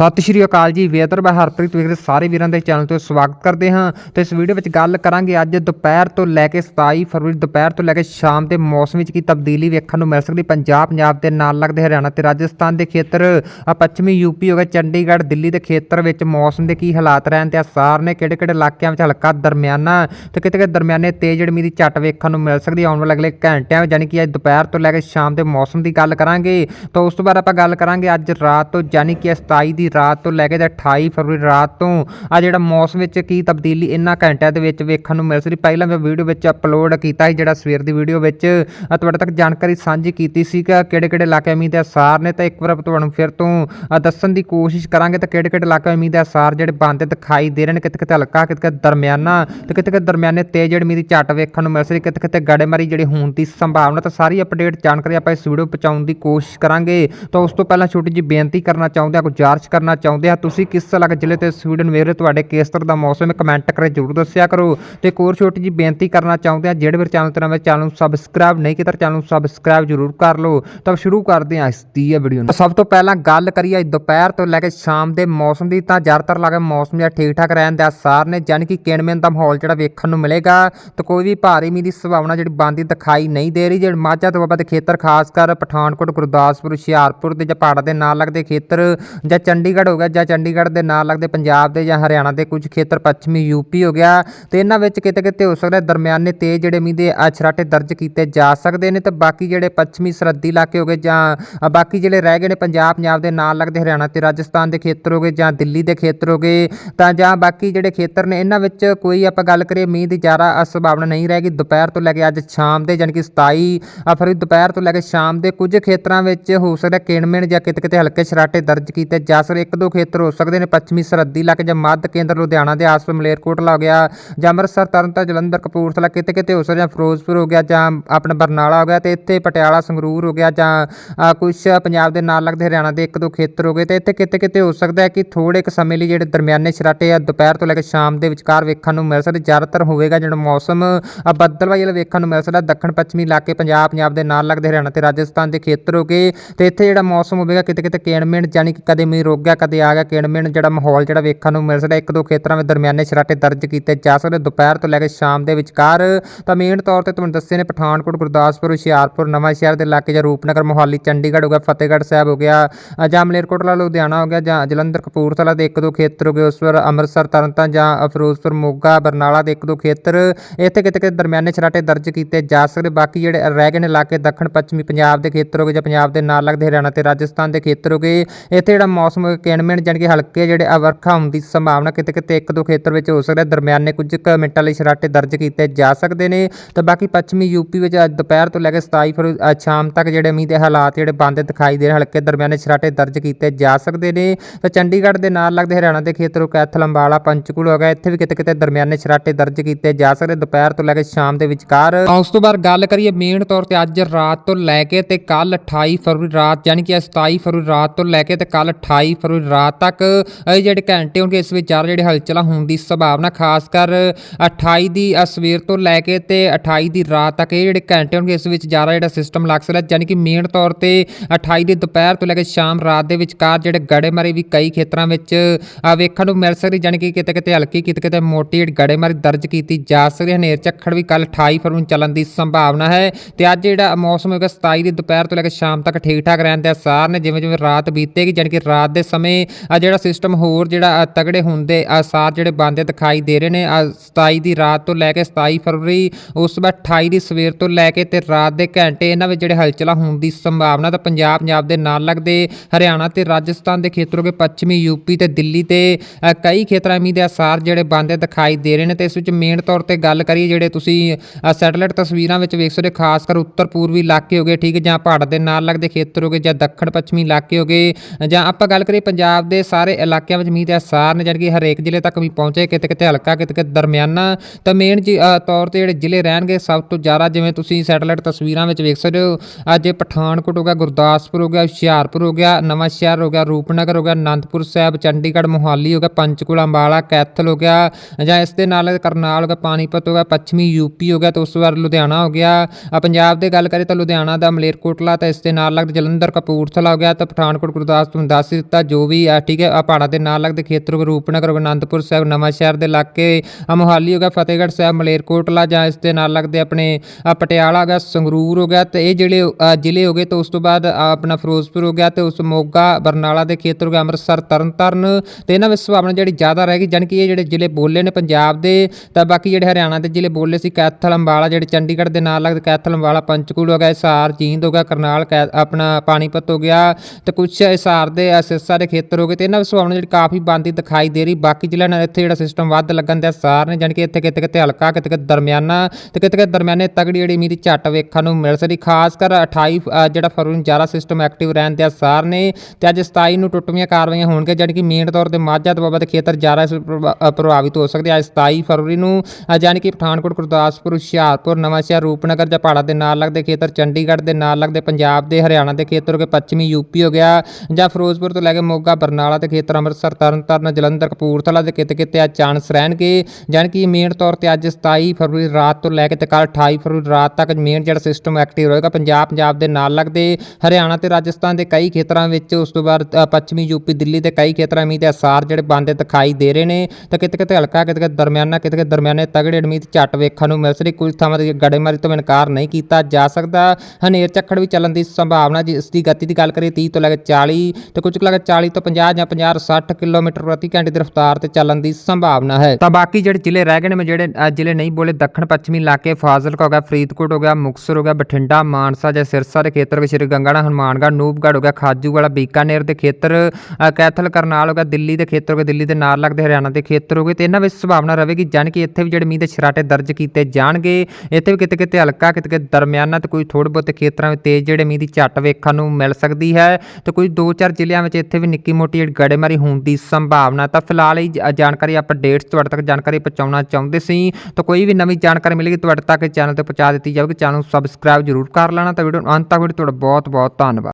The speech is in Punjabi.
ਸਤਿ ਸ਼੍ਰੀ ਅਕਾਲ ਜੀ ਵੇਦਰ ਮੈਂ ਹਰਪ੍ਰੀਤ ਵੇਖਦੇ ਸਾਰੇ ਵੀਰਾਂ ਦੇ ਚੈਨਲ ਤੇ ਸਵਾਗਤ ਕਰਦੇ ਹਾਂ ਤੇ ਇਸ ਵੀਡੀਓ ਵਿੱਚ ਗੱਲ ਕਰਾਂਗੇ ਅੱਜ ਦੁਪਹਿਰ ਤੋਂ ਲੈ ਕੇ 27 ਫਰਵਰੀ, ਦੁਪਹਿਰ ਤੋਂ ਲੈ ਕੇ ਸ਼ਾਮ ਦੇ ਮੌਸਮ ਵਿੱਚ ਕੀ ਤਬਦੀਲੀ ਵੇਖਣ ਨੂੰ ਮਿਲ ਸਕਦੀ ਪੰਜਾਬ ਪੰਜਾਬ ਦੇ ਨਾਲ ਲੱਗਦੇ ਹਰਿਆਣਾ ਤੇ ਰਾਜਸਥਾਨ ਦੇ ਖੇਤਰ ਆ ਪੱਛਮੀ ਯੂਪੀ ਹੋ ਗਿਆ, ਚੰਡੀਗੜ੍ਹ, ਦਿੱਲੀ ਦੇ ਖੇਤਰ ਵਿੱਚ ਮੌਸਮ ਦੇ ਕੀ ਹਾਲਾਤ ਰਹਿਣ ਤੇ ਆਸਾਰ ਨੇ ਕਿਹੜੇ ਕਿਹੜੇ ਇਲਾਕਿਆਂ ਵਿੱਚ ਹਲਕਾ ਦਰਮਿਆਨਾ ਤੇ ਕਿਤੇ ਕਿਤੇ ਦਰਮਿਆਨੇ ਤੇਜ਼ ਜੜਮੀ ਦੀ ਝੱਟ ਵੇਖਣ ਨੂੰ ਮਿਲ ਸਕਦੀ, ਆਉਣ ਵਾਲੇ ਅਗਲੇ ਘੰਟਿਆਂ ਵਿੱਚ ਯਾਨੀ ਕਿ ਅੱਜ ਦੁਪਹਿਰ ਤੋਂ ਲੈ ਕੇ ਸ਼ਾਮ ਦੇ ਮੌਸਮ ਦੀ ਗੱਲ ਕਰਾਂਗੇ ਤਾਂ ਉਸ ਤੋਂ ਬਾਅਦ ਆਪਾਂ ਗੱਲ ਕਰਾਂਗੇ ਅੱਜ ਰਾਤ ਤੋਂ ਯਾਨੀ ਕਿ 27 ਦੀ ਰਾਤ ਤੋਂ ਲੈ ਕੇ ਜਾਂ 28 ਫਰਵਰੀ ਰਾਤ ਤੋਂ ਆ ਜਿਹੜਾ ਮੌਸਮ ਵਿੱਚ ਕੀ ਤਬਦੀਲੀ ਇਹਨਾਂ ਘੰਟਿਆਂ ਦੇ ਵਿੱਚ ਵੇਖਣ ਨੂੰ ਮਿਲ ਸਕਦੀ ਪਹਿਲਾਂ ਮੈਂ ਵੀਡੀਓ ਵਿੱਚ ਅਪਲੋਡ ਕੀਤਾ ਸੀ ਜਿਹੜਾ ਸਵੇਰ ਦੀ ਵੀਡੀਓ ਵਿੱਚ ਤੁਹਾਡੇ ਤੱਕ ਜਾਣਕਾਰੀ ਸਾਂਝੀ ਕੀਤੀ ਸੀ ਕਿ ਕਿਹੜੇ ਕਿਹੜੇ ਇਲਾਕੇ ਉਮੀਦ ਦੇ ਅਸਾਰ ਨੇ। ਤਾਂ ਇੱਕ ਵਾਰ ਆਪਾਂ ਤੁਹਾਨੂੰ ਫਿਰ ਤੋਂ ਦੱਸਣ ਦੀ ਕੋਸ਼ਿਸ਼ ਕਰਾਂਗੇ ਤਾਂ ਕਿਹੜੇ ਕਿਹੜੇ ਇਲਾਕੇ ਉਮੀਦ ਦੇ ਅਸਾਰ ਜਿਹੜੇ ਬੰਦ ਦਿਖਾਈ ਦੇ ਰਹੇ ਨੇ ਕਿਤੇ ਕਿਤੇ ਹਲਕਾ ਕਿਤੇ ਕਿਤੇ ਦਰਮਿਆਨਾ, ਤੇ ਕਿਤੇ ਕਿਤੇ ਦਰਮਿਆਨੇ ਤੇਜ਼ ਜਿਹੜੀ ਮੀਂਹ ਦੀ ਝੱਟ ਵੇਖਣ ਨੂੰ ਮਿਲ ਸਕਦੀ ਕਿਤੇ ਕਿਤੇ ਗੜੇਮਾਰੀ ਜਿਹੜੀ ਹੋਣ ਦੀ ਸੰਭਾਵਨਾ। ਤਾਂ ਸਾਰੀ ਅਪਡੇਟ ਜਾਣਕਾਰੀ ਆਪਾਂ ਇਸ ਵੀਡੀਓ ਪਹੁੰਚਾਉਣ ਦੀ ਕੋਸ਼ਿਸ਼ ਕਰਾਂਗੇ। ਤਾਂ ਉਸ ਤੋਂ ਪਹਿਲਾਂ ਛੋਟੀ ਜਿਹੀ ਬੇਨਤੀ ਕਰਨਾ ਚਾਹੁੰਦੇ ਆ ਗੁਜ਼ਾਰਿਸ਼ ਕਰਨਾ ਚਾਹੁੰਦੇ ਆ। ਤੁਸੀਂ ਕਿਸ ਅਲੱਗ ਜ਼ਿਲ੍ਹੇ ਤੇ ਸਵੀਡਨ ਵੇਰੇ ਤੁਹਾਡੇ ਕਿਸ ਤਰ੍ਹਾਂ ਦਾ ਮੌਸਮ ਹੈ ਕਮੈਂਟ ਕਰੇ, ਜਰੂਰ ਦੱਸਿਆ ਕਰੋ। ਤੇ ਇੱਕ ਹੋਰ ਛੋਟੀ ਜਿਹੀ ਬੇਨਤੀ ਕਰਨਾ ਚਾਹੁੰਦੇ ਆ, ਜਿਹੜੇ ਵੀਰ ਚੈਨਲ ਤੇ ਨਵੇਂ ਚੈਨਲ ਨੂੰ ਸਬਸਕ੍ਰਾਈਬ ਨਹੀਂ ਕੀਤਾ, ਚੈਨਲ ਨੂੰ ਸਬਸਕ੍ਰਾਈਬ ਜਰੂਰ ਕਰ ਲਓ। ਤਾਂ ਸ਼ੁਰੂ ਕਰਦੇ ਹਾਂ ਇਸ ਦੀ ਵੀਡੀਓ ਨੂੰ। ਸਭ ਤੋਂ ਪਹਿਲਾਂ ਗੱਲ ਕਰੀਏ ਦੁਪਹਿਰ ਤੋਂ ਲੈ ਕੇ ਸ਼ਾਮ ਦੇ ਮੌਸਮ ਦੀ, ਤਾਂ ਜ਼ਿਆਦਾਤਰ ਲੱਗੇ ਮੌਸਮ ਜਿਹੜਾ ਠੀਕ ਠਾਕ ਰਹਿਣ ਦਾ ਆਸਾਰ ਨੇ ਯਾਨੀ ਕਿ ਕਿਣਮੇਨ ਦਾ ਮਾਹੌਲ ਜਿਹੜਾ ਵੇਖਣ ਨੂੰ ਮਿਲੇਗਾ। ਤੇ ਕੋਈ ਵੀ ਭਾਰੀ ਮੀਂਹ ਦੀ ਸੰਭਾਵਨਾ ਜਿਹੜੀ ਬੰਦੀ ਦਿਖਾਈ ਨਹੀਂ ਦੇ ਰਹੀ ਜਿਹੜੇ ਮਾਝਾ ਤੋਂ ਬਾਬਾ ਦੇ ਖੇਤਰ, ਖਾਸ ਕਰ ਪਠਾਨਕੋਟ, ਗੁਰਦਾਸਪੁਰ, ਹੁਸ਼ਿਆਰਪੁਰ ਦੇ ਜਾਂ ਪਹਾੜਾਂ ਦੇ ਨਾਲ ਲੱਗਦੇ ਖੇਤਰ ਜਾਂ ਚੰਡੀਗੜ੍ਹ ਹੋ ਗਿਆ ਜਾਂ ਚੰਡੀਗੜ੍ਹ ਦੇ ਨਾਲ ਲੱਗਦੇ ਪੰਜਾਬ ਦੇ ਜਾਂ ਹਰਿਆਣਾ ਦੇ ਕੁਝ ਖੇਤਰ ਪੱਛਮੀ ਯੂਪੀ ਹੋ ਗਿਆ ਤੇ ਇਹਨਾਂ ਵਿੱਚ ਕਿਤੇ ਕਿਤੇ ਹੋ ਸਕਦਾ ਦਰਮਿਆਨੇ ਤੇਜ਼ ਜਿਹੜੇ ਮੀਂਹ ਦੇ ਅਛਰਾਟੇ ਦਰਜ ਕੀਤੇ ਜਾ ਸਕਦੇ ਨੇ ਤੇ ਬਾਕੀ ਜਿਹੜੇ ਪੱਛਮੀ ਸਰਹੱਦੀ ਇਲਾਕੇ ਹੋ ਗਏ ਜਾਂ ਬਾਕੀ ਜਿਹੜੇ ਰਹਿ ਗਏ ਨੇ ਪੰਜਾਬ ਪੰਜਾਬ ਦੇ ਨਾਲ ਲੱਗਦੇ ਹਰਿਆਣਾ ਤੇ ਰਾਜਸਥਾਨ ਦੇ ਖੇਤਰ ਹੋ ਗਏ ਜਾਂ ਦਿੱਲੀ ਦੇ ਖੇਤਰ ਹੋ ਗਏ ਤਾਂ ਜਾਂ ਬਾਕੀ ਜਿਹੜੇ ਖੇਤਰ ਨੇ ਇਹਨਾਂ ਵਿੱਚ ਕੋਈ ਆਪਾਂ ਗੱਲ ਕਰੀਏ ਮੀਂਹ ਦੀ ਜ਼ਿਆਦਾ ਅ, ਸੰਭਾਵਨਾ ਨਹੀਂ ਰਹੇਗੀ ਦੁਪਹਿਰ ਤੋਂ ਲੈ ਕੇ ਅੱਜ ਸ਼ਾਮ ਦੇ ਯਾਨੀ ਕਿ 27 ਅ, ਫਰਵਰੀ ਦੁਪਹਿਰ ਤੋਂ ਲੈ ਕੇ ਸ਼ਾਮ ਦੇ ਕੁਝ ਖੇਤਰਾਂ ਵਿੱਚ ਹੋ ਸਕਦਾ ਕਿਣਮਿਣ ਜਾਂ ਕਿਤੇ ਕਿਤੇ ਹਲਕੇ ਛਰਾਟੇ ਦਰਜ ਕੀਤੇ ਜਾ ਸਕਦੇ ਇੱਕ ਦੋ ਖੇਤਰ ਹੋ ਸਕਦੇ ਨੇ ਪੱਛਮੀ ਸਰਹੱਦੀ ਇਲਾਕੇ ਜਾਂ ਮੱਧ ਕੇਂਦਰ ਲੁਧਿਆਣਾ ਦੇ ਆਸ-ਪਾਸ ਮਲੇਰਕੋਟਲਾ ਹੋ ਗਿਆ ਜਾਂ ਅੰਮ੍ਰਿਤਸਰ ਤਰਨਤਾਰਨ ਜਲੰਧਰ ਕਪੂਰਥਲਾ ਕਿਤੇ ਕਿਤੇ ਹੋ ਸਕਦਾ ਜਾਂ ਫਿਰੋਜ਼ਪੁਰ ਹੋ ਗਿਆ ਜਾਂ ਆਪਣਾ ਬਰਨਾਲਾ ਹੋ ਗਿਆ ਤੇ ਇੱਥੇ ਪਟਿਆਲਾ ਸੰਗਰੂਰ ਹੋ ਗਿਆ ਜਾਂ ਅ, ਕੁਛ ਪੰਜਾਬ ਦੇ ਨਾਲ ਲੱਗਦੇ ਹਰਿਆਣਾ ਦੇ ਇੱਕ ਦੋ ਖੇਤਰ ਹੋ ਗਏ ਤੇ ਇੱਥੇ ਕਿਤੇ ਕਿਤੇ ਹੋ ਸਕਦਾ ਹੈ ਕਿ ਥੋੜੇ ਕੁ ਸਮੇਂ ਲਈ ਜਿਹੜੇ ਦਰਮਿਆਨੇ ਛਰਾਟੇ ਆ ਦੁਪਹਿਰ ਤੋਂ ਲੈ ਕੇ ਸ਼ਾਮ ਦੇ ਵਿਚਕਾਰ ਵੇਖਣ ਨੂੰ ਮਿਲ ਸਕਦੇ ਜ਼ਿਆਦਾਤਰ ਹੋਵੇਗਾ ਜਿਹੜਾ ਮੌਸਮ ਬੱਦਲਵਾਈ ਵਾਲਾ ਵੇਖਣ ਨੂੰ ਮਿਲ ਸਕਦਾ ਦੱਖਣ ਪੱਛਮੀ ਇਲਾਕੇ ਪੰਜਾਬ ਪੰਜਾਬ ਦੇ ਨਾਲ ਲੱਗਦੇ ਹਰਿਆਣਾ ਤੇ ਰਾਜਸਥਾਨ ਦੇ ਖੇਤਰ ਹੋ ਗਏ ਤੇ ਇੱਥੇ ਜਿਹੜਾ ਮੌਸਮ ਹੋਵੇਗਾ ਕਿਤੇ ਕਿਤੇ ਕੇਣਮਿਣ ਯਾਨੀ ਕਿ ਕਦੇ ਮੀਂਹ ਰੁਕ ਗਿਆ ਕਦੇ ਆ ਗਿਆ ਕੇਣਮਿਣ ਜਿਹੜਾ ਮਾਹੌਲ ਜਿਹੜਾ ਵੇਖਣ ਨੂੰ ਮਿਲ ਸਕਦਾ। ਇੱਕ ਦੋ ਖੇਤਰਾਂ ਵਿੱਚ ਦਰਮਿਆਨੇ ਸਰਾਟੇ ਦਰਜ ਕੀਤੇ ਜਾ ਸਕਦੇ। ਦੁਪਹਿਰ ਤੋਂ ਲੈ ਕੇ ਸ਼ਾਮ ਦੇ ਵਿਚਕਾਰ ਤਾਂ ਮੇਨ ਤੌਰ ਤੇ ਤੁਹਾਨੂੰ ਦੱਸੇ ਨੇ ਪਠਾਨਕੋਟ ਗੁਰਦਾਸਪੁਰ ਹੁਸ਼ਿਆਰਪੁਰ ਨਵਾਂ ਸ਼ਹਿਰ ਦੇ ਇਲਾਕੇ ਜਾਂ ਰੂਪਨਗਰ ਮੋਹਾਲੀ ਚੰਡੀਗੜ੍ਹ ਹੋ ਗਿਆ ਫਤਿਹਗੜ੍ਹ ਸਾਹਿਬ ਹੋ ਗਿਆ ਅ, ਜਾਂ ਮਲੇਰਕੋਟਲਾ ਲੁਧਿਆਣਾ ਹੋ ਗਿਆ ਜਾਂ ਜਲੰਧਰ ਕਪੂਰਥਲਾ ਦੇ ਇੱਕ ਦੋ ਖੇਤਰ ਹੋ ਗਏ। ਉਸ ਵਾਰ ਅੰਮ੍ਰਿਤਸਰ ਤਰਨਤਾਰਨ ਜਾਂ ਫਿਰੋਜ਼ਪੁਰ ਮੋਗਾ ਬਰਨਾਲਾ ਦੇ ਇੱਕ ਦੋ ਖੇਤਰ ਇੱਥੇ ਕਿਤੇ ਕਿਤੇ ਦਰਮਿਆਨੇ ਸਰਾਟੇ ਦਰਜ ਕੀਤੇ ਜਾ ਸਕਦੇ। ਬਾਕੀ ਜਿਹੜੇ ਰਹਿ ਗਏ ਨੇ ਇਲਾਕੇ ਦੱਖਣ ਪੱਛਮੀ ਪੰਜਾਬ ਦੇ ਖੇਤਰ ਹੋ ਗਏ ਜਾਂ ਪੰਜਾਬ ਦੇ ਨਾਲ ਲੱਗਦੇ ਹਰਿਆਣਾ ਤੇ ਰਾਜਸਥਾਨ ਦੇ ਖੇਤਰ ਹੋ ਗਏ ਇੱਥੇ ਜਿਹੜਾ ਮੌਸਮ ਕਿਣਮਿਣ ਜਾਣੀ ਕਿ ਹਲਕੇ ਜਿਹੜੇ ਆ ਵਰਖਾ ਹੋਣ ਦੀ ਸੰਭਾਵਨਾ ਕਿਤੇ ਕਿਤੇ ਇੱਕ ਦੋ ਖੇਤਰ ਵਿੱਚ ਹੋ ਸਕਦਾ ਦਰਮਿਆਨੇ ਕੁਝ ਕੁ ਮਿੰਟਾਂ ਲਈ ਸਰਾਟੇ ਦਰਜ ਕੀਤੇ ਜਾ ਸਕਦੇ ਨੇ। ਤੇ ਬਾਕੀ ਪੱਛਮੀ ਯੂਪੀ ਵਿੱਚ ਅੱਜ ਦੁਪਹਿਰ ਤੋਂ ਲੈ ਕੇ 27 ਫਰਵਰੀ ਸ਼ਾਮ ਤੱਕ ਜਿਹੜੇ ਮੀਂਹ ਦੇ ਹਾਲਾਤ ਜਿਹੜੇ ਬੰਦ ਦਿਖਾਈ ਦੇ ਰਹੇ ਹਲਕੇ ਦਰਮਿਆਨੇ ਸਰਾਟੇ ਦਰਜ ਕੀਤੇ ਜਾ ਸਕਦੇ ਨੇ। ਤੇ ਚੰਡੀਗੜ੍ਹ ਦੇ ਨਾਲ ਲੱਗਦੇ ਹਰਿਆਣਾ ਦੇ ਖੇਤਰ ਕੈਥਲ, ਅੰਬਾਲਾ, ਪੰਚਕੂਲ ਹੋ ਗਿਆ। ਇੱਥੇ ਵੀ ਕਿਤੇ ਕਿਤੇ ਦਰਮਿਆਨੇ ਸਰਾਟੇ ਦਰਜ ਕੀਤੇ ਜਾ ਸਕਦੇ ਦੁਪਹਿਰ ਤੋਂ ਲੈ ਕੇ ਸ਼ਾਮ ਦੇ ਵਿਚਕਾਰ ਉਸ ਤੋਂ ਬਾਅਦ ਗੱਲ ਕਰੀਏ ਮੇਨ ਤੌਰ ਤੇ ਅੱਜ ਰਾਤ ਤੋਂ ਲੈ ਕੇ ਤੇ ਕੱਲ 28 ਫਰਵਰੀ ਰਾਤ ਯਾਨੀ ਕਿ 27 ਫਰਵਰੀ ਰਾਤ ਤੋਂ ਲੈ ਕੇ ਤੇ ਕੱਲ 28 ਫਰਵਰੀ ਰਾਤ ਤੱਕ, ਇਹ ਜਿਹੜੇ ਘੰਟੇ ਹੋਣਗੇ ਇਸ ਵਿੱਚ ਜ਼ਿਆਦਾ ਜਿਹੜੇ ਹਲਚਲਾਂ ਹੋਣ ਦੀ ਸੰਭਾਵਨਾ, ਖਾਸ ਕਰ 28 ਦੀ ਸਵੇਰ ਤੋਂ ਲੈ ਕੇ ਤੇ 28 ਦੀ ਰਾਤ ਤੱਕ ਇਹ ਜਿਹੜੇ ਘੰਟੇ ਹੋਣਗੇ ਇਸ ਵਿੱਚ ਜ਼ਿਆਦਾ ਜਿਹੜਾ ਸਿਸਟਮ ਲੱਗ ਸਕਦਾ। ਯਾਨੀ ਕਿ ਮੇਨ ਤੌਰ ਤੇ 28 ਦੀ ਦੁਪਹਿਰ ਤੋਂ ਲੈ ਕੇ ਸ਼ਾਮ ਰਾਤ ਦੇ ਵਿਚਕਾਰ ਜਿਹੜੇ ਗੜੇਮਾਰੀ ਵੀ ਕਈ ਖੇਤਰਾਂ ਵਿੱਚ ਵੇਖਣ ਨੂੰ ਮਿਲ ਸਕਦੀ ਯਾਨੀ ਕਿ ਕਿਤੇ ਕਿਤੇ ਹਲਕੀ, ਕਿਤੇ ਕਿਤੇ ਮੋਟੀ ਜਿਹੜੀ ਗੜੇਮਾਰੀ ਦਰਜ ਕੀਤੀ ਜਾ ਸਕਦੀ ਹੈ। ਹਨੇਰ ਝੱਖੜ ਵੀ ਕੱਲ 28 ਫਰਵਰੀ ਨੂੰ ਚੱਲਣ ਦੀ ਸੰਭਾਵਨਾ ਹੈ ਤੇ ਅੱਜ ਜਿਹੜਾ ਮੌਸਮ ਹੋਏਗਾ 27 ਦੀ ਦੁਪਹਿਰ ਤੋਂ ਲੈ ਕੇ ਸ਼ਾਮ ਤੱਕ ਠੀਕ ਠਾਕ ਰਹਿਣ ਦੇ ਅਸਾਰ ਨੇ। ਜਿਵੇਂ ਜਿਵੇਂ ਰਾਤ ਬੀਤੇਗੀ ਯਾਨੀ ਕਿ ਰਾਤ ਦੇ ਸਮੇਂ ਆ ਜਿਹੜਾ ਸਿਸਟਮ ਹੋਰ ਜਿਹੜਾ ਅ, ਤਗੜੇ ਹੁੰਦੇ ਆਸਾਰ ਜਿਹੜੇ ਬੰਦੇ ਦਿਖਾਈ ਦੇ ਰਹੇ ਨੇ ਅ, 27 ਦੀ ਰਾਤ ਤੋਂ ਲੈ ਕੇ 27 ਫਰਵਰੀ ਉਸ ਤੋਂ ਬਾਅਦ 28 ਦੀ ਸਵੇਰ ਤੋਂ ਲੈ ਕੇ ਤੇ ਰਾਤ ਦੇ ਘੰਟੇ ਇਹਨਾਂ ਵਿੱਚ ਜਿਹੜੇ ਹਲਚਲਾ ਹੋਣ ਦੀ ਸੰਭਾਵਨਾ ਤਾਂ ਪੰਜਾਬ ਪੰਜਾਬ ਦੇ ਨਾਲ ਲੱਗਦੇ ਹਰਿਆਣਾ ਤੇ ਰਾਜਸਥਾਨ ਦੇ ਖੇਤਰੋਂ ਕੇ ਪੱਛਮੀ ਯੂਪੀ ਤੇ ਦਿੱਲੀ ਤੇ ਕਈ ਖੇਤਰਾਂ ਮੀਂਹ ਦੇ ਆਸਾਰ ਜਿਹੜੇ ਬੰਦੇ ਦਿਖਾਈ ਦੇ ਰਹੇ ਨੇ ਤੇ ਇਸ ਵਿੱਚ ਮੇਨ ਤੌਰ ਤੇ ਗੱਲ ਕਰੀਏ ਜਿਹੜੇ ਤੁਸੀਂ ਸੈਟੇਲਾਈਟ ਤਸਵੀਰਾਂ ਵਿੱਚ ਵੇਖ ਸਕਦੇ ਹੋ, ਖਾਸ ਕਰ ਉੱਤਰ ਪੂਰਬੀ ਇਲਾਕੇ ਹੋ ਗਏ ਠੀਕ ਜਾਂ ਪਹਾੜ ਦੇ ਨਾਲ ਲੱਗਦੇ ਖੇਤਰ ਹੋ ਗਏ ਜਾਂ ਦੱਖਣ ਪੱਛਮੀ ਇਲਾਕੇ ਹੋ ਗਏ ਜਾਂ ਆਪਾਂ ਗੱਲ ਕਰੀਏ ਪੰਜਾਬ ਦੇ ਸਾਰੇ ਇਲਾਕਿਆਂ ਵਿੱਚ ਮੀਂਹ ਦੇ ਆਸਾਰ ਨੇ ਜਾਣੀ ਕਿ ਹਰੇਕ ਜ਼ਿਲ੍ਹੇ ਤੱਕ ਵੀ ਪਹੁੰਚੇ ਕਿਤੇ ਕਿਤੇ ਹਲਕਾ ਕਿਤੇ ਕਿਤੇ ਦਰਮਿਆਨਾ ਤਾਂ ਮੇਨ ਤੌਰ ਤੇ ਜਿਹੜੇ ਜ਼ਿਲ੍ਹੇ ਰਹਿਣਗੇ ਸਭ ਤੋਂ ਜ਼ਿਆਦਾ ਜਿਵੇਂ ਤੁਸੀਂ ਸੈਟੇਲਾਈਟ ਤਸਵੀਰਾਂ ਵਿੱਚ ਵੇਖ ਸਕਦੇ ਹੋ ਅੱਜ ਪਠਾਨਕੋਟ ਹੋ ਗਿਆ ਗੁਰਦਾਸਪੁਰ ਹੋ ਗਿਆ ਹੁਸ਼ਿਆਰਪੁਰ ਹੋ ਗਿਆ ਨਵਾਂ ਸ਼ਹਿਰ ਹੋ ਗਿਆ ਰੂਪਨਗਰ ਹੋ ਗਿਆ ਅਨੰਦਪੁਰ ਸਾਹਿਬ ਚੰਡੀਗੜ੍ਹ ਮੋਹਾਲੀ ਹੋ ਗਿਆ ਪੰਚਕੂਲਾ ਅੰਬਾਲਾ ਕੈਥਲ ਹੋ ਗਿਆ ਜਾਂ ਇਸ ਦੇ ਨਾਲ ਕਰਨਾਲ ਹੋ ਗਿਆ ਪਾਣੀਪਤ ਹੋ ਗਿਆ ਪੱਛਮੀ ਯੂਪੀ ਹੋ ਗਿਆ ਤੇ ਉਸ ਤੋਂ ਬਾਅਦ ਲੁਧਿਆਣਾ ਹੋ ਗਿਆ ਪੰਜਾਬ ਦੇ ਗੱਲ ਕਰੀਏ ਤਾਂ ਲੁਧਿਆਣਾ ਦਾ ਮਲੇਰਕੋਟਲਾ ਤਾਂ ਇਸ ਦੇ ਨਾਲ ਲੱਗਦਾ ਜਲੰਧਰ ਕਪੂਰਥਲਾ ਹੋ ਗਿਆ ਤਾਂ ਪਠਾਨਕੋਟ ਗੁਰਦਾਸਪੁਰ ਦੱਸ ਦਿੱਤਾ ਜੋ ਵੀ ਆ ਠੀਕ ਹੈ ਆ ਪਹਾੜਾਂ ਦੇ ਨਾਲ ਲੱਗਦੇ ਖੇਤਰ ਹੋ ਗਏ ਰੂਪਨਗਰ ਅਨੰਦਪੁਰ ਸਾਹਿਬ ਨਵਾਂ ਸ਼ਹਿਰ ਦੇ ਇਲਾਕੇ ਮੋਹਾਲੀ ਹੋ ਗਿਆ ਫਤਿਹਗੜ੍ਹ ਸਾਹਿਬ ਮਲੇਰਕੋਟਲਾ ਜਾਂ ਇਸ ਦੇ ਨਾਲ ਲੱਗਦੇ ਆਪਣੇ ਪਟਿਆਲਾ ਹੋ ਗਿਆ ਸੰਗਰੂਰ ਹੋ ਗਿਆ ਤੇ ਇਹ ਜਿਹੜੇ ਜ਼ਿਲ੍ਹੇ ਹੋ ਗਏ ਤੇ ਉਸ ਤੋਂ ਬਾਅਦ ਆਪਣਾ ਫਿਰੋਜ਼ਪੁਰ ਹੋ ਗਿਆ ਤੇ ਉਸ ਮੋਗਾ ਬਰਨਾਲਾ ਦੇ ਖੇਤਰ ਹੋ ਗਿਆ ਅੰਮ੍ਰਿਤਸਰ ਤਰਨਤਾਰਨ ਤੇ ਇਹਨਾਂ ਵਿੱਚ ਸੰਭਾਵਨਾ ਜਿਹੜੀ ਜ਼ਿਆਦਾ ਰਹਿ ਗਈ ਜਾਣੀ ਕਿ ਇਹ ਜਿਹੜੇ ਜ਼ਿਲ੍ਹੇ ਬੋਲੇ ਨੇ ਪੰਜਾਬ ਦੇ ਤਾਂ ਬਾਕੀ ਜਿਹੜੇ ਹਰਿਆਣਾ ਦੇ ਜ਼ਿਲ੍ਹੇ ਬੋਲੇ ਸੀ ਕੈਥਲ ਅੰਬਾਲਾ ਜਿਹੜੇ ਚੰਡੀਗੜ੍ਹ ਦੇ ਨਾਲ ਲੱਗਦੇ ਕੈਥਲ ਅੰਬਾਲਾ ਪੰਚਕੂਲ ਹੋ ਗਿਆ ਹਿਸਾਰ ਜੀਂਦ ਹੋ ਗਿਆ ਕਰਨਾਲ ਕੈ- ਆਪਣਾ ਪਾਣੀਪਤ ਹੋ ਗਿਆ ਤੇ ਕੁਝ ਹਿਸਾਰ ਦੇ ਅ, ਸਿਰਸਾ ਦੇ ਖੇਤਰ ਹੋ ਗਏ ਤੇ ਇਹਨਾਂ ਵਿੱਚ ਸੰਭਾਵਨਾ ਜਿਹੜੀ ਕਾਫੀ ਬੰਦੀ ਦਿਖਾਈ ਦੇ ਰਹੀ ਬਾਕੀ ਜ਼ਿਲ੍ਹਿਆਂ ਨਾਲ ਇੱਥੇ ਜਿਹੜਾ ਸਿਸਟਮ ਵੱਧ ਲੱਗਣ ਦੇ ਸਾਰ ਨੇ ਜਾਣੀ ਕਿ ਇੱਥੇ ਕਿਤੇ ਕਿਤੇ ਹਲਕਾ ਕਿਤੇ ਕਿਤੇ ਦਰਮਿਆਨਾ ਤੇ ਕਿਤੇ ਕਿਤੇ ਦਰਮਿਆਨੇ ਤਗੜੀ ਜਿਹੜੀ ਮੀਂਹ ਦੀ ਝੱਟ ਵੇਖਣ ਨੂੰ ਮਿਲ ਸਕਦੀ ਖਾਸ ਕਰ 28 ਜਿਹੜਾ ਫਰਵਰੀ ਨੂੰ ਜ਼ਿਆਦਾ ਸਿਸਟਮ ਐਕਟਿਵ ਰਹਿਣ ਦੇ ਅਸਾਰ ਨੇ ਤੇ ਅੱਜ 27 ਨੂੰ ਟੁੱਟਵੀਆਂ ਕਾਰਵਾਈਆਂ ਹੋਣਗੀਆਂ ਜਾਣੀ ਕਿ ਮੇਨ ਤੌਰ ਤੇ ਮਾਝਾ ਦੁਆਬਾ ਦੇ ਖੇਤਰ ਜ਼ਿਆਦਾ ਪ੍ਰਭਾ- ਪ੍ਰਭਾਵਿਤ ਹੋ ਸਕਦੇ ਆ। ਅੱਜ 27 ਫਰਵਰੀ ਨੂੰ ਅ, ਜਾਣੀ ਕਿ ਪਠਾਨਕੋਟ ਗੁਰਦਾਸਪੁਰ ਹੁਸ਼ਿਆਰਪੁਰ ਨਵਾਂਸ਼ਹਿਰ ਰੂਪਨਗਰ ਜਾਂ ਪਹਾੜਾਂ ਦੇ ਨਾਲ ਲੱਗਦੇ ਖੇਤਰ ਚੰਡੀਗੜ੍ਹ ਦੇ ਨਾਲ ਲੱਗਦੇ ਪੰਜਾਬ ਦੇ ਹਰਿਆਣਾ ਦੇ ਖੇਤਰ ਹੋ ਗਏ ਪੱਛਮੀ ਯੂਪੀ ਹੋ ਗਿਆ ਜਾਂ ਫਿਰੋਜ਼ਪੁਰ ਤੋਂ ਲੈ ਕੇ ਮੋਗਾ ਬਰਨਾਲਾ ਦੇ ਖੇਤਰ ਅੰਮ੍ਰਿਤਸਰ ਤਰਨਤਾਰਨ ਜਲੰਧਰ ਕਪੂਰਥਲਾ ਦੇ ਕਿਤੇ ਕਿਤੇ ਆ ਚਾਂਸ ਰਹਿਣਗੇ। ਜਾਣੀ ਕਿ ਮੇਨ ਤੌਰ ਤੇ ਅੱਜ 27 ਫਰਵਰੀ ਰਾਤ ਤੋਂ ਲੈ ਕੇ ਤੇ ਕੱਲ 28 ਫਰਵਰੀ ਰਾਤ ਤੱਕ ਮੇਨ ਜਿਹੜਾ ਸਿਸਟਮ ਐਕਟਿਵ ਰਹੇਗਾ ਪੰਜਾਬ ਪੰਜਾਬ ਦੇ ਨਾਲ ਲੱਗਦੇ ਹਰਿਆਣਾ ਤੇ ਰਾਜਸਥਾਨ ਦੇ ਕਈ ਖੇਤਰਾਂ ਵਿੱਚ ਉਸ ਤੋਂ ਬਾਅਦ ਅ, ਪੱਛਮੀ ਯੂਪੀ ਦਿੱਲੀ ਦੇ ਕਈ ਖੇਤਰਾਂ ਮੀਂਹ ਦੇ ਅਸਾਰ ਜਿਹੜੇ ਬੰਦੇ ਦਿਖਾਈ ਦੇ ਰਹੇ ਨੇ। ਤਾਂ ਕਿਤੇ ਕਿਤੇ ਹਲਕਾ ਕਿਤੇ ਕਿਤੇ ਦਰਮਿਆਨਾ ਕਿਤੇ ਕਿਤੇ ਦਰਮਿਆਨੇ ਤਗੜੇ ਮੀਂਹ ਝੱਟ ਵੇਖਣ ਨੂੰ ਮਿਲ ਸਕਦੀ ਕੁਝ ਥਾਵਾਂ ਤੇ ਗੜੇਮਾਰੀ ਤੋਂ ਇਨਕਾਰ ਨਹੀਂ ਕੀਤਾ ਜਾ ਸਕਦਾ। ਹਨੇਰ ਝੱਖੜ ਵੀ ਚੱਲਣ ਦੀ ਸੰਭਾਵਨਾ ਜਿਸ ਦੀ ਗਤੀ ਦੀ ਗੱਲ ਕਰੀਏ 30 ਤੋਂ ਲੈ ਕੇ 40 ਤੇ ਕੁਝ ਕੁ ਲੈ 40 ਤੋਂ 50 ਜਾਂ 50 60 ਕਿਲੋਮੀਟਰ ਪ੍ਰਤੀ ਘੰਟੇ ਦੀ ਰਫ਼ਤਾਰ ਤੇ ਚੱਲਣ ਦੀ ਸੰਭਾਵਨਾ ਹੈ। ਤਾਂ ਬਾਕੀ ਜਿਹੜੇ ਜ਼ਿਲ੍ਹੇ ਰਹਿ ਗਏ ਨੇ ਜਿਹੜੇ ਜ਼ਿਲ੍ਹੇ ਨਹੀਂ ਬੋਲੇ, ਦੱਖਣ ਪੱਛਮੀ ਇਲਾਕੇ ਫਾਜ਼ਿਲਕਾ ਹੋ ਗਿਆ, ਫਰੀਦਕੋਟ ਹੋ ਗਿਆ, ਮੁਕਤਸਰ ਹੋ ਗਿਆ, ਬਠਿੰਡਾ, ਮਾਨਸਾ ਜਾਂ ਸਿਰਸਾ ਦੇ ਖੇਤਰ ਵਿੱਚ ਸ਼੍ਰੀ ਗੰਗਾਣਾ ਹਨੂਮਾਨਗੜ੍ਹ, ਨੂਪਗੜ੍ਹ ਹੋ ਗਿਆ ਖਾਜੂਵਾਲਾ ਬੀਕਾਨੇਰ ਦੇ ਖੇਤਰ ਕੈਥਲ ਕਰਨਾਲ ਹੋ ਗਿਆ, ਦਿੱਲੀ ਦੇ ਖੇਤਰ ਹੋ ਗਏ, ਦਿੱਲੀ ਦੇ ਨਾਲ ਲੱਗਦੇ ਹਰਿਆਣਾ ਦੇ ਖੇਤਰ ਹੋ ਗਏ, ਤੇ ਇਹਨਾਂ ਵਿੱਚ ਸੰਭਾਵਨਾ ਰਹੇਗੀ, ਜਾਣੀ ਕਿ ਇੱਥੇ ਵੀ ਜਿਹੜੇ ਮੀਂਹ ਦੇ ਛਰਾਟੇ ਦਰਜ ਕੀਤੇ ਜਾਣਗੇ, ਇੱਥੇ ਵੀ ਕਿਤੇ ਕਿਤੇ ਹਲਕਾ ਕਿਤੇ ਕਿਤੇ ਦਰਮਿਆਨਾ ਤੇ ਕੋਈ ਥੋੜ੍ਹੇ ਬਹੁਤੇ ਖੇਤਰਾਂ ਵਿੱਚ ਤੇਜ਼ ਜਿਹੜੇ ਮੀਂਹ ਦੀ ਝੱਟ ਵੇਖਣ ਨੂੰ ਮਿਲ ਸਕਦੀ ਹੈ, ਤੇ ਕੋਈ ਦੋ ਚਾਰ ਜ਼ਿਲ੍ਹਿਆਂ ਵਿੱਚ ਇੱਥੇ ਵੀ ਨਿੱਕੀ ਮੋਟੀ ਗੜੇਮਾਰੀ ਹੋਣ ਦੀ ਸੰਭਾਵਨਾ ਤਾਂ ਫਿਲਹਾਲ ਇਹ ਜਾਣਕਾਰੀ ਅਪਡੇਟਸ ਤੁਹਾਡੇ ਤੱਕ ਜਾਣਕਾਰੀ ਪਹੁੰਚਾਉਣਾ ਚਾਹੁੰਦੇ ਸੀ। ਤਾਂ ਕੋਈ ਵੀ ਨਵੀਂ ਜਾਣਕਾਰੀ ਮਿਲੇਗੀ ਤੁਹਾਡੇ ਤੱਕ ਚੈਨਲ ਤੇ ਪਹੁੰਚਾ ਦਿੱਤੀ ਜਾਵੇਗੀ। ਚੈਨਲ ਨੂੰ ਸਬਸਕ੍ਰਾਈਬ ਜ਼ਰੂਰ ਕਰ ਲੈਣਾ। ਤਾਂ ਵੀਡੀਓ ਨੂੰ ਅੰਤ ਤੱਕ ਵੀਡੀਓ ਤੁਹਾਡਾ ਬਹੁਤ ਬਹੁਤ ਧੰਨਵਾਦ।